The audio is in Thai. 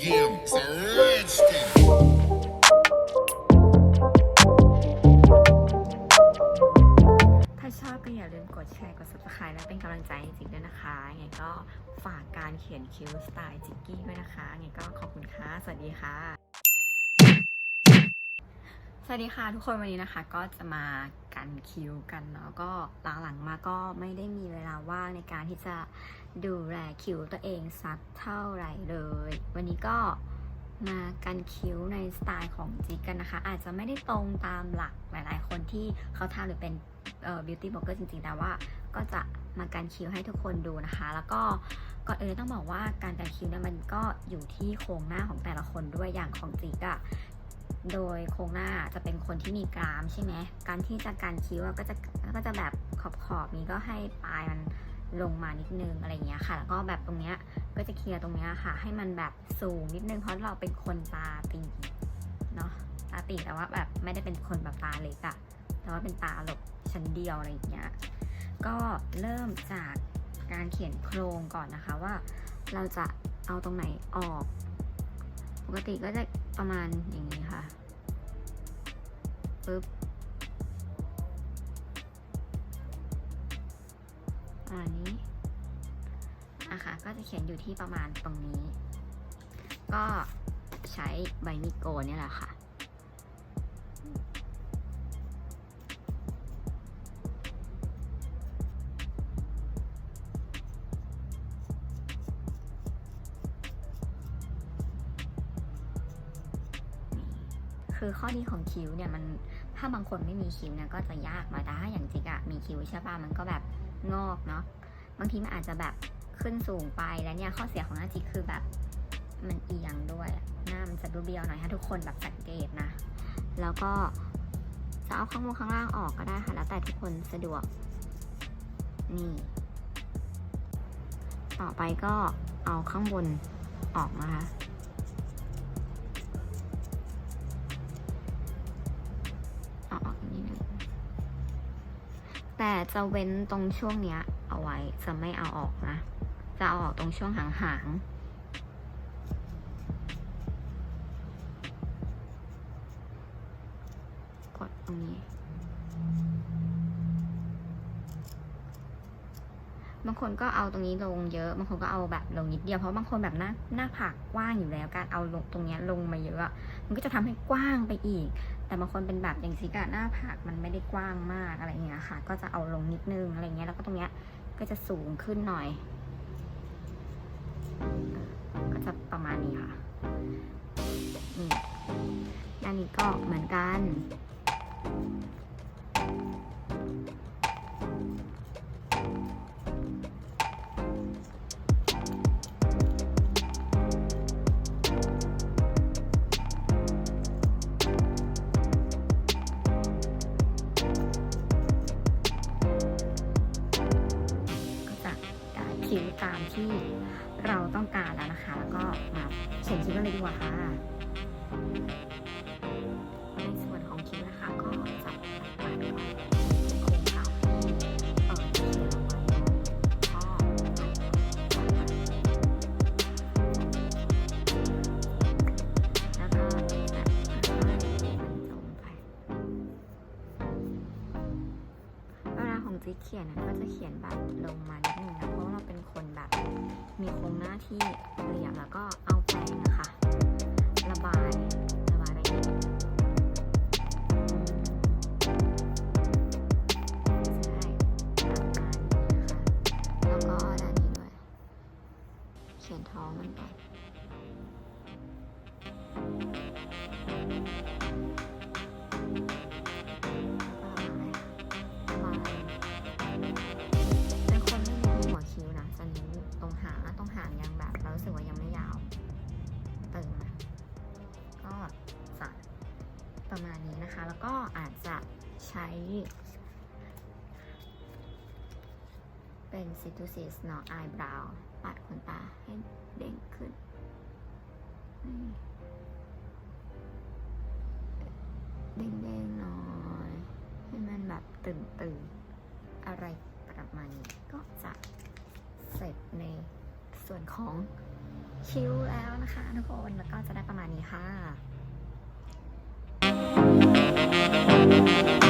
Give Winston. ถ้าชอบก็อย่าลืมกดแชร์ กด subscribe และเป็นกำลังใจให้จิกด้วยนะคะไงก็ฝากการเขียนคิ้วสไตล์จิกกี้ด้วยนะคะไงก็ขอบคุณค่ะ สวัสดีค่ะ วัสดีค่ะทุกคนวันนี้นะคะก็จะมากันคิวกันเนาะก็หลังๆมาก็ไม่ได้มีเวลาว่างในการที่จะดูแลคิวตัวเองสักเท่าไหร่เลย วันนี้ก็มากันคิ้วในสไตล์ของจิกกันนะคะ อาจจะไม่ได้ตรงตามหลักหลายๆ คนที่เขาทำหรือเป็นเอ่อ beauty blogger จริงๆ แต่ว่าก็จะมากันคิ้วให้ทุกคนดูนะคะ แล้วก็ก่อนอื่นต้องบอกว่าการกันคิ้วเนี่ยมันก็อยู่ที่โครงหน้าของแต่ละคนด้วยอย่างของจิกอะ โดยโครงหน้าจะเป็นคนที่มีกรามใช่ไหมการที่จะการคิ้วก็จะก็จะแบบขอบขอบๆนี้ก็ให้ปลายมันลงมานิดนึงอะไรเงี้ยค่ะ แล้วก็แบบตรงเนี้ยก็จะเคลียร์ตรงเนี้ยค่ะ ให้มันแบบสูงนิดนึงเพราะเราเป็นคนตาตีเนาะตาตีแต่ว่าแบบไม่ได้เป็นคนแบบตาเล็กอะแต่ว่าเป็นตาหลบชั้นเดียวอะไรอย่างเงี้ยก็เริ่มจากการเขียนโครงก่อนนะคะว่า เราจะเอาตรงไหนออก ปกติก็จะ ประมาณอย่างนี้ค่ะปึ๊บประมาณนี้อะค่ะก็จะเขียนอยู่ที่ประมาณตรงนี้ ก็ใช้ใบมีดโกนนี่แหละค่ะ คือข้อดีของคิ้วเนี่ยมันถ้าบางคนไม่มีคิ้วเนี่ยก็จะยากหน่อยแต่ถ้าอย่างจิกอะมีคิ้วใช่ป่ะมันก็แบบงอกเนาะบางทีมันอาจจะแบบขึ้นสูงไปแล้วเนี่ยข้อเสียของหน้าจิกคือแบบมันเอียงด้วยหน้ามันจะดูเบี้ยวหน่อยถ้าทุกคนแบบสังเกตนะ แล้วก็จะเอาข้างบนข้างล่างออกก็ได้ค่ะแล้วแต่ทุกคนสะดวกนี่ต่อไปก็เอาข้างบนออกนะคะ แต่จะเว้นตรงช่วงเนี้ย เอาไว้จะไม่เอาออกนะ จะเอาออกตรงช่วงหางหางๆกดตรงนี้ บางคนก็เอาตรงนี้ลงเยอะ บางคนก็เอาแบบลงนิดเดียว เพราะบางคนแบบหน้าหน้าผากกว้างอยู่แล้ว การเอาลงตรงเนี้ยลงมาเยอะ มันก็จะทำให้กว้างไปอีก แต่บางคนเป็นแบบอย่างซิกะหน้าผากมันไม่ได้กว้างมากอะไรเงี้ยค่ะ ก็จะเอาลงนิดนึงอะไรเงี้ย แล้วก็ตรงเนี้ยก็จะสูงขึ้นหน่อย ก็จะประมาณนี้ค่ะ นี่ด้านนี้ก็เหมือนกัน คิ้วตามที่เราต้องการแล้วนะคะ แล้วก็มาเขียนคิ้วกันเลยดีกว่าค่ะ ขียนก็จะเขียนแบบลงมานิดนึงนะเพราะว่าเราเป็นคนแบบมีโครงหน้าที่เหลี่ยมแล้วก็เอาแปรงอะค่ะระบาย ประมาณนี้นะคะ แล้วก็อาจจะใช้ เป็น c i t u s i s เนาะ eyebrow ปัดขนตาให้เด้งขึ้น เด้งๆหน่อยให้มันแบบตื่นๆ อะไรประมาณนี้ก็จะเสร็จในส่วนของคิ้วแล้วนะคะทุกคนแล้วก็จะได้ประมาณนี้ค่ะ Thank you.